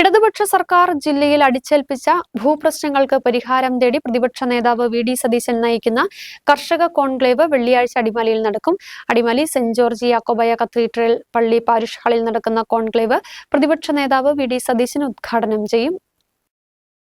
ഇടതുപക്ഷ സർക്കാർ ജില്ലയിൽ അടിച്ചേൽപ്പിച്ച ഭൂപ്രശ്നങ്ങൾക്ക് പരിഹാരം തേടി പ്രതിപക്ഷ നേതാവ് വി ഡി സതീശൻ നയിക്കുന്ന കർഷക കോൺക്ലേവ് വെള്ളിയാഴ്ച അടിമാലിയിൽ നടക്കും. Adimali saint George Yakobaya cathedral പള്ളി പാരിഷ് ഹാളിൽ നടക്കുന്ന കോൺക്ലേവ് പ്രതിപക്ഷ നേതാവ് വി ഡി സതീശൻ ഉദ്ഘാടനം ചെയ്യും.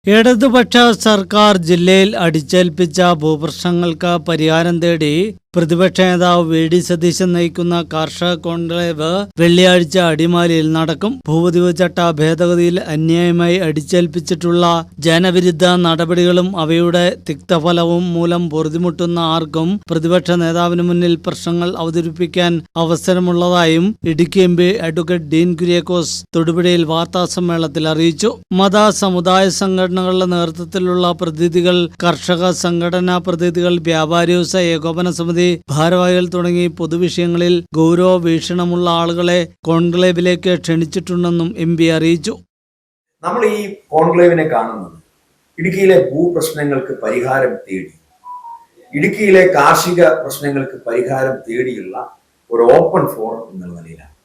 ഇടതുപക്ഷ സർക്കാർ ജില്ലയിൽ അടിച്ചേൽപ്പിച്ച ഭൂപ്രശ്നങ്ങൾക്ക് പരിഹാരം തേടി പ്രതിപക്ഷ നേതാവ് വി ഡി സതീശൻ നയിക്കുന്ന കാർഷിക കോൺക്ലേവ് വെള്ളിയാഴ്ച അടിമാലിയിൽ നടക്കും. ഭൂപതിവ് ചട്ട ഭേദഗതിയിൽ അന്യായമായി അടിച്ചേൽപ്പിച്ചിട്ടുള്ള ജനവിരുദ്ധ നടപടികളും അവയുടെ തിക്തഫലവും മൂലം പൊറുതിമുട്ടുന്ന ആർക്കും പ്രതിപക്ഷ നേതാവിന് മുന്നിൽ പ്രശ്നങ്ങൾ അവതരിപ്പിക്കാൻ അവസരമുള്ളതായും Idukki M P advocate Dean Kuriakose തൊടുപുഴയിൽ വാർത്താസമ്മേളനത്തിൽ അറിയിച്ചു. മത സമുദായ സംഘടനകളുടെ നേതൃത്വത്തിലുള്ള പ്രതിനിധികൾ കർഷക സംഘടനാ പ്രതിനിധികൾ വ്യാപാരി വ്യവസായ ഏകോപന സമിതി ഭാരവാഹികൾ തുടങ്ങി പൊതുവിഷയങ്ങളിൽ ഗൗരവ വീക്ഷണമുള്ള ആളുകളെ കോൺക്ലേവിലേക്ക് ക്ഷണിച്ചിട്ടുണ്ടെന്നും എം പി അറിയിച്ചു. നമ്മൾ ഈ കോൺക്ലേവിനെ കാണുന്നത് ഇടുക്കിയിലെ ഭൂപ്രശ്നങ്ങൾക്ക് പരിഹാരം തേടി ഇടുക്കിയിലെ കാർഷിക പ്രശ്നങ്ങൾക്ക് പരിഹാരം തേടിയുള്ള ഒരു ഓപ്പൺ ഫോറം എന്നുള്ള നിലയിലാണ്.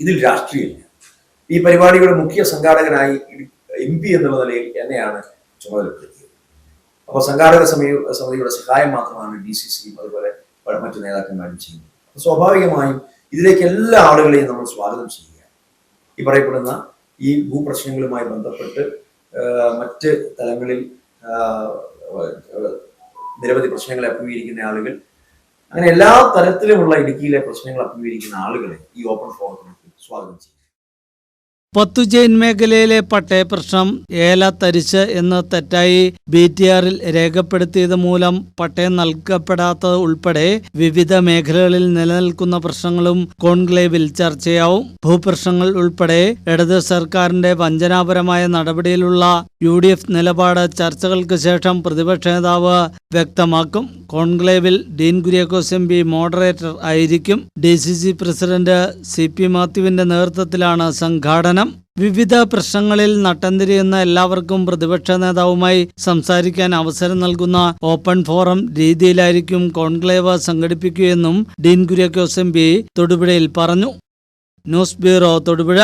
ഇതിൽ രാഷ്ട്രീയമില്ല. ഈ പരിപാടിയുടെ മുഖ്യ സംഘാടകനായി എം പി എന്നുള്ള നിലയിൽ എന്നെയാണ് ചുമതലപ്പെടുത്തിയത്. അപ്പോൾ സംഘാടക സമിതി സമിതിയുടെ സഹായം മാത്രമാണ് ഡി സി സിയും അതുപോലെ മറ്റു നേതാക്കന്മാരും ചെയ്യുന്നത്. സ്വാഭാവികമായും ഇതിലേക്ക് എല്ലാ ആളുകളെയും നമ്മൾ സ്വാഗതം ചെയ്യുക ഈ പറയപ്പെടുന്ന ഈ ഭൂപ്രശ്നങ്ങളുമായി ബന്ധപ്പെട്ട് മറ്റ് തലങ്ങളിൽ നിരവധി പ്രശ്നങ്ങളെ അഭിമുഖീകരിക്കുന്ന ആളുകൾ അങ്ങനെ എല്ലാ തരത്തിലുമുള്ള ഇടുക്കിയിലെ പ്രശ്നങ്ങൾ അഭിമുഖീകരിക്കുന്ന ആളുകളെ ഈ ഓപ്പൺ ഫോറത്തിലേക്ക് സ്വാഗതം ചെയ്യും പത്തുചെയിൻ മേഖലയിലെ പട്ടയ പ്രശ്നം ഏല തരിച്ച് എന്ന് തെറ്റായി ബി ടി ആറിൽ രേഖപ്പെടുത്തിയത് മൂലം പട്ടയം നൽകപ്പെടാത്തത് ഉൾപ്പെടെ വിവിധ മേഖലകളിൽ നിലനിൽക്കുന്ന പ്രശ്നങ്ങളും കോൺക്ലേവിൽ ചർച്ചയാവും. ഭൂപ്രശ്നങ്ങൾ ഉൾപ്പെടെ ഇടത് സർക്കാരിന്റെ വഞ്ചനാപരമായ നടപടിയിലുള്ള യു ഡി എഫ് നിലപാട് ചർച്ചകൾക്ക് ശേഷം പ്രതിപക്ഷ നേതാവ് വ്യക്തമാക്കും. കോൺക്ലേവിൽ Dean Kuriakose M P moderator ആയിരിക്കും. D C C president C P മാത്യുവിന്റെ നേതൃത്വത്തിലാണ് സംഘാടനം. വിവിധ പ്രശ്നങ്ങളിൽ നട്ടന്തിരിയുന്ന എല്ലാവർക്കും പ്രതിപക്ഷ നേതാവുമായി സംസാരിക്കാൻ അവസരം നൽകുന്ന ഓപ്പൺ ഫോറം രീതിയിലായിരിക്കും കോൺക്ലേവ് സംഘടിപ്പിക്കുകയെന്നും ഡീൻ കുര്യാക്കോസ് എം പി തൊടുപുഴയിൽ പറഞ്ഞു. News bureau Thodupuzha.